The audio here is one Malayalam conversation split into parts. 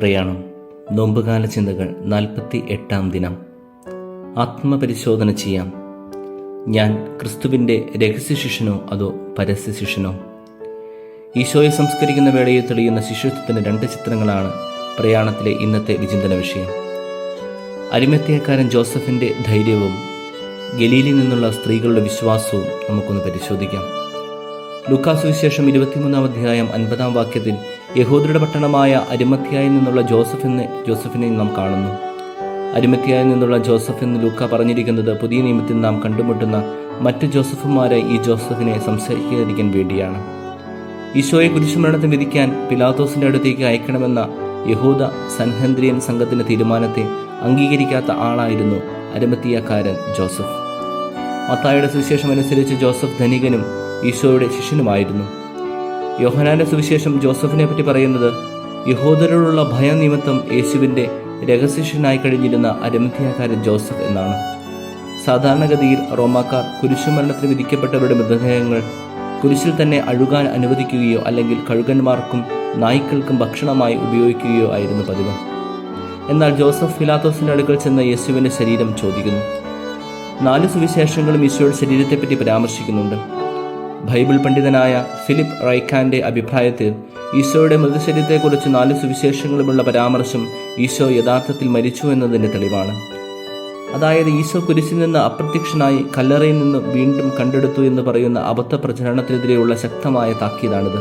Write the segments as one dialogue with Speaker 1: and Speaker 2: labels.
Speaker 1: പ്രയാണം. നോമ്പുകാല ചിന്തകൾ നാൽപ്പത്തി എട്ടാം ദിനം. ആത്മപരിശോധന ചെയ്യാം. ഞാൻ ക്രിസ്തുവിന്റെ രഹസ്യ ശിഷ്യനോ അതോ പരസ്യ ശിഷ്യനോ? ഈശോയെ സംസ്കരിക്കുന്ന വേളയിൽ തെളിയുന്ന ശിശുത്വത്തിന്റെ രണ്ട് ചിത്രങ്ങളാണ് പ്രയാണത്തിലെ ഇന്നത്തെ വിചിന്തന വിഷയം. അരിമത്യക്കാരൻ ജോസഫിന്റെ ധൈര്യവും ഗലീലിൽ നിന്നുള്ള സ്ത്രീകളുടെ വിശ്വാസവും നമുക്കൊന്ന് പരിശോധിക്കാം. ലുക്കാസുവിശേഷം ഇരുപത്തിമൂന്നാം അധ്യായം അൻപതാം വാക്യത്തിൽ യഹൂദരുടെ പട്ടണമായ അരിമത്യായിൽ നിന്നുള്ള ജോസഫ് എന്ന് ജോസഫിനെ നാം കാണുന്നു. അരിമത്യായിൽ നിന്നുള്ള ജോസഫ് എന്ന് ലൂക്ക പറഞ്ഞിരിക്കുന്നത് പുതിയ നിയമത്തിൽ നാം കണ്ടുമുട്ടുന്ന മറ്റ് ജോസഫുമാരെ ഈ ജോസഫിനെ സംസാരിക്കാതിരിക്കാൻ വേണ്ടിയാണ്. ഈശോയെ കുരിശുമരണത്തിന് വിധിക്കാൻ പിലാത്തോസിന്റെ അടുത്തേക്ക് അയക്കണമെന്ന യഹൂദ സൻഹന്ദ്രിയൻ സംഘത്തിന്റെ തീരുമാനത്തെ അംഗീകരിക്കാത്ത ആളായിരുന്നു അരിമത്തിയക്കാരൻ ജോസഫ്. മത്തായുടെ സുവിശേഷം അനുസരിച്ച് ജോസഫ് ധനികനും ഈശോയുടെ ശിഷ്യനുമായിരുന്നു. യോഹനാന്റെ സുവിശേഷം ജോസഫിനെ പറ്റി പറയുന്നത് യഹോദരോടുള്ള ഭയം നിമിത്തം യേശുവിന്റെ രഹസ്യനായി കഴിഞ്ഞിരുന്ന അരമധ്യക്കാരൻ ജോസഫ് എന്നാണ്. സാധാരണഗതിയിൽ റോമാക്കാർ കുരിശുമരണത്തിന് വിധിക്കപ്പെട്ടവരുടെ മൃതദേഹങ്ങൾ കുരിശിൽ തന്നെ അഴുകാൻ അനുവദിക്കുകയോ അല്ലെങ്കിൽ കഴുകന്മാർക്കും നായ്ക്കൾക്കും ഭക്ഷണമായി ഉപയോഗിക്കുകയോ ആയിരുന്നു പതിവ്. എന്നാൽ ജോസഫ് ഫിലാത്തോസിന്റെ അടുക്കൽ ചെന്ന യേശുവിന്റെ ശരീരം ചോദിക്കുന്നു. നാല് സുവിശേഷങ്ങളും ഈശോയുടെ ശരീരത്തെപ്പറ്റി പരാമർശിക്കുന്നുണ്ട്. ബൈബിൾ പണ്ഡിതനായ ഫിലിപ്പ് റൈക്കാന്റെ അഭിപ്രായത്തിൽ ഈശോയുടെ മൃതശരീരത്തെക്കുറിച്ച് നാല് സുവിശേഷങ്ങളുമുള്ള പരാമർശം ഈശോ യഥാർത്ഥത്തിൽ മരിച്ചു എന്നതിന്റെ തെളിവാണ്. അതായത് ഈശോ കുരിശിൽ നിന്ന് അപ്രത്യക്ഷനായി കല്ലറയിൽ നിന്ന് വീണ്ടും കണ്ടെടുത്തു എന്ന് പറയുന്ന അബദ്ധ പ്രചരണത്തിനെതിരെയുള്ള ശക്തമായ താക്കീതാണിത്.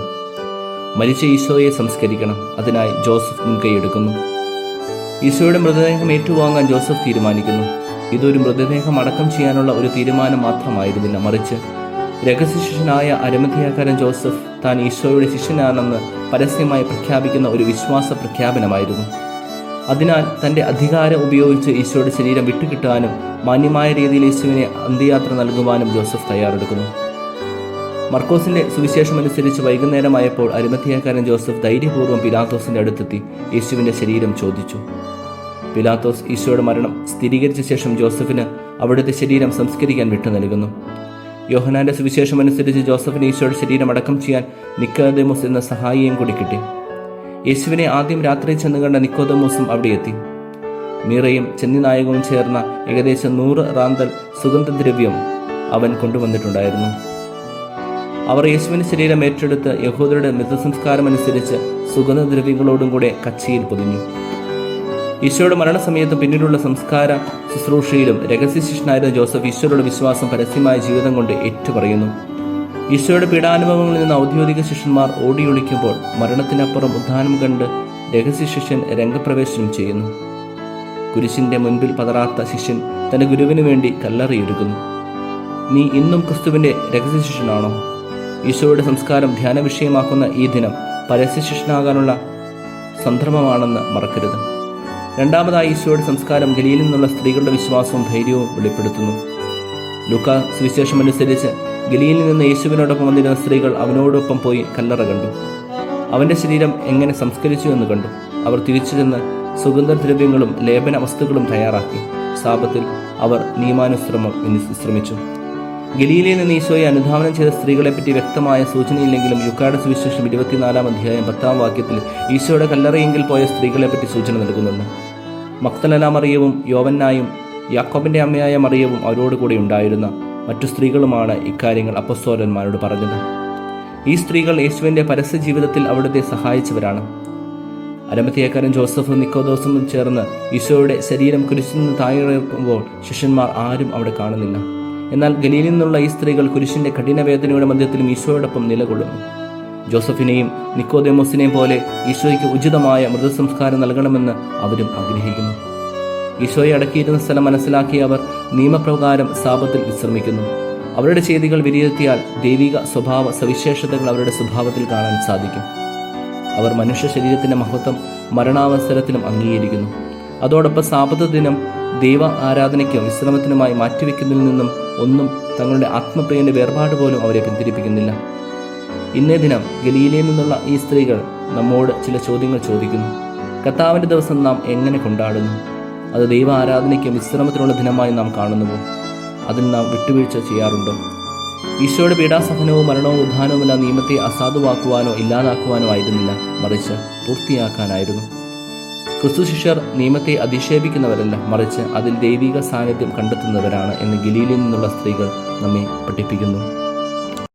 Speaker 1: മരിച്ച ഈശോയെ സംസ്കരിക്കണം. അതിനായി ജോസഫ് മുൻകൈയെടുക്കുന്നു. ഈശോയുടെ മൃതദേഹം ഏറ്റുവാങ്ങാൻ ജോസഫ് തീരുമാനിക്കുന്നു. ഇതൊരു മൃതദേഹം അടക്കം ചെയ്യാനുള്ള ഒരു തീരുമാനം മാത്രമായിരുന്നില്ല. മറിച്ച് രഹസ്യശിഷ്യനായ അരമധ്യക്കാരൻ ജോസഫ് താൻ ഈശോയുടെ ശിഷ്യനാണെന്ന് പരസ്യമായി പ്രഖ്യാപിക്കുന്ന ഒരു വിശ്വാസ പ്രഖ്യാപനമായിരുന്നു. അതിനാൽ തന്റെ അധികാരം ഉപയോഗിച്ച് ഈശോയുടെ ശരീരം വിട്ടുകിട്ടാനും മാന്യമായ രീതിയിൽ യേശുവിനെ അന്ത്യയാത്ര നൽകുവാനും ജോസഫ് തയ്യാറെടുക്കുന്നു. മർക്കോസിന്റെ സുവിശേഷം അനുസരിച്ച് വൈകുന്നേരമായപ്പോൾ അരിമത്തിയക്കാരൻ ജോസഫ് ധൈര്യപൂർവം പിലാത്തോസിന്റെ അടുത്തെത്തി യേശുവിന്റെ ശരീരം ചോദിച്ചു. പിലാത്തോസ് ഈശോയുടെ മരണം സ്ഥിരീകരിച്ച ശേഷം ജോസഫിന് അവിടുത്തെ ശരീരം സംസ്കരിക്കാൻ വിട്ടു നൽകുന്നു. യോഹനാന്റെ സുവിശേഷം അനുസരിച്ച് ജോസഫിന് ഈശോയുടെ ശരീരം അടക്കം ചെയ്യാൻ നിക്കോദമോസ് എന്ന സഹായിയും കൂടി കിട്ടി. യേശുവിനെ ആദ്യം രാത്രി ചെന്ന് കണ്ട നിക്കോദമോസും അവിടെ എത്തി. മീറയും ചെന്നിനായകവും ചേർന്ന ഏകദേശം നൂറ് റാന്തൽ സുഗന്ധദ്രവ്യം അവൻ കൊണ്ടുവന്നിട്ടുണ്ടായിരുന്നു. അവർ യേശുവിന്റെ ശരീരം ഏറ്റെടുത്ത് യഹൂദരുടെ മൃതസംസ്കാരം അനുസരിച്ച് സുഗന്ധദ്രവ്യങ്ങളോടും കൂടെ കച്ചിയിൽ പൊതിഞ്ഞു. ഈശോയുടെ മരണസമയത്ത് പിന്നീടുള്ള സംസ്കാര ശുശ്രൂഷയിലും രഹസ്യശിഷ്യനായിരുന്ന ജോസഫ് ഈശോയുടെ വിശ്വാസം പരസ്യമായ ജീവിതം കൊണ്ട് ഏറ്റുപറയുന്നു. ഈശോയുടെ പീഡാനുഭവങ്ങളിൽ നിന്ന് ഔദ്യോഗിക ശിഷ്യന്മാർ ഓടിയൊളിക്കുമ്പോൾ മരണത്തിനപ്പുറം ഉദ്ധാനം കണ്ട് രഹസ്യ ശിഷ്യൻ രംഗപ്രവേശനം ചെയ്യുന്നു. കുരിശിന്റെ മുൻപിൽ പതറാത്ത ശിഷ്യൻ തന്റെ ഗുരുവിന് വേണ്ടി കല്ലറിയൊരുക്കുന്നു. നീ ഇന്നും ക്രിസ്തുവിന്റെ രഹസ്യ ശിഷ്യനാണോ ഈശോയുടെ സംസ്കാരം ധ്യാന വിഷയമാക്കുന്ന ഈ ദിനം പരസ്യ ശിഷ്യനാകാനുള്ള സന്ദർഭമാണെന്ന് മറക്കരുത്. രണ്ടാമതായി ഈശോയുടെ സംസ്കാരം ഗലിയിൽ നിന്നുള്ള സ്ത്രീകളുടെ വിശ്വാസവും ധൈര്യവും വെളിപ്പെടുത്തുന്നു. ലുക്ക സുവിശേഷം അനുസരിച്ച് ഗലിയിൽ നിന്ന് യേശുവിനോടൊപ്പം വന്നിരുന്ന സ്ത്രീകൾ അവനോടൊപ്പം പോയി കല്ലറ കണ്ടു. അവന്റെ ശരീരം എങ്ങനെ സംസ്കരിച്ചു എന്ന് കണ്ടു. അവർ തിരിച്ചു ചെന്ന് സുഗന്ധദ്രവ്യങ്ങളും ലേപന വസ്തുക്കളും തയ്യാറാക്കി. സാപത്തിൽ അവർ നിയമാനുശ്രമം വിശ്രമിച്ചു. ഗലീലയിൽ നിന്ന് ഈശോയെ അനുധാവനം ചെയ്ത സ്ത്രീകളെപ്പറ്റി വ്യക്തമായ സൂചനയില്ലെങ്കിലും യുക്കാട് സുവിശേഷം ഇരുപത്തിനാലാം അധ്യായം പത്താം വാക്യത്തിൽ ഈശോയുടെ കല്ലറയെങ്കിൽ പോയ സ്ത്രീകളെപ്പറ്റി സൂചന നൽകുന്നുണ്ട്. മക്തലല മറിയവും യോവന്നായും യാക്കോബിന്റെ അമ്മയായ മറിയവും അവരോട് കൂടെ ഉണ്ടായിരുന്ന മറ്റു സ്ത്രീകളുമാണ് ഇക്കാര്യങ്ങൾ അപ്പസ്തോലന്മാരോട് പറഞ്ഞത്. ഈ സ്ത്രീകൾ യേശുവിന്റെ പരസ്യ ജീവിതത്തിൽ അവിടുത്തെ സഹായിച്ചവരാണ്. അരമത്തിയക്കാരൻ ജോസഫും നിക്കോദോസും ചേർന്ന് ഈശോയുടെ ശരീരം കുരിശിൽ നിന്ന് താഴെക്കുമ്പോൾ ശിഷ്യന്മാർ ആരും അവിടെ കാണുന്നില്ല. എന്നാൽ ഗലീലിൽ നിന്നുള്ള ഈ സ്ത്രീകൾ കുരിശിന്റെ കഠിനവേദനയുടെ മധ്യത്തിലും ഈശോയോടൊപ്പം നിലകൊള്ളുന്നു. ജോസഫിനെയും നിക്കോദേമോസിനെയും പോലെ ഈശോയ്ക്ക് ഉചിതമായ മൃതസംസ്കാരം നൽകണമെന്ന് അവരും ആഗ്രഹിക്കുന്നു. ഈശോയെ അടക്കിയിരുന്ന സ്ഥലം മനസ്സിലാക്കിയ അവർ നിയമപ്രകാരം സാപത്തിൽ വിശ്രമിക്കുന്നു. അവരുടെ ചെയ്തികൾ വിലയിരുത്തിയാൽ ദൈവിക സ്വഭാവ സവിശേഷതകൾ അവരുടെ സ്വഭാവത്തിൽ കാണാൻ സാധിക്കും. അവർ മനുഷ്യ ശരീരത്തിന്റെ മഹത്വം മരണാവസരത്തിലും അംഗീകരിക്കുന്നു. അതോടൊപ്പം സാപത്ത് ദിനം ദൈവ ആരാധനയ്ക്കും വിശ്രമത്തിനുമായി മാറ്റിവെക്കുന്നതിൽ നിന്നും ഒന്നും തങ്ങളുടെ ആത്മപ്രിയന്റെ വേർപാട് പോലും അവരെ പിന്തിരിപ്പിക്കുന്നില്ല. ഇന്നേ ദിനം ഗലീലയിൽ നിന്നുള്ള ഈ സ്ത്രീകൾ നമ്മോട് ചില ചോദ്യങ്ങൾ ചോദിക്കുന്നു. കർത്താവിന്റെ ദിവസം നാം എങ്ങനെ കൊണ്ടാടുന്നു? അത് ദൈവ ആരാധനയ്ക്കും വിശ്രമത്തിനുള്ള ദിനമായി നാം കാണുന്നുവോ? അതിൽ നാം വിട്ടുവീഴ്ച ചെയ്യാറുണ്ടോ? ഈശോയുടെ പീഡാസഹനവും മരണവും ഉദ്ധാനവുമല്ല നിയമത്തെ അസാധുവാക്കുവാനോ ഇല്ലാതാക്കുവാനോ ആയിരുന്നില്ല. മറിച്ച് പൂർത്തിയാക്കാനായിരുന്നു. ക്രിസ്തു ശിഷ്യർ നിയമത്തെ അധിക്ഷേപിക്കുന്നവരല്ല. മറിച്ച് അതിൽ ദൈവിക സാന്നിധ്യം കണ്ടെത്തുന്നവരാണ് എന്ന് ഗലീലിൽ നിന്നുള്ള സ്ത്രീകൾ നമ്മെ പഠിപ്പിക്കുന്നു.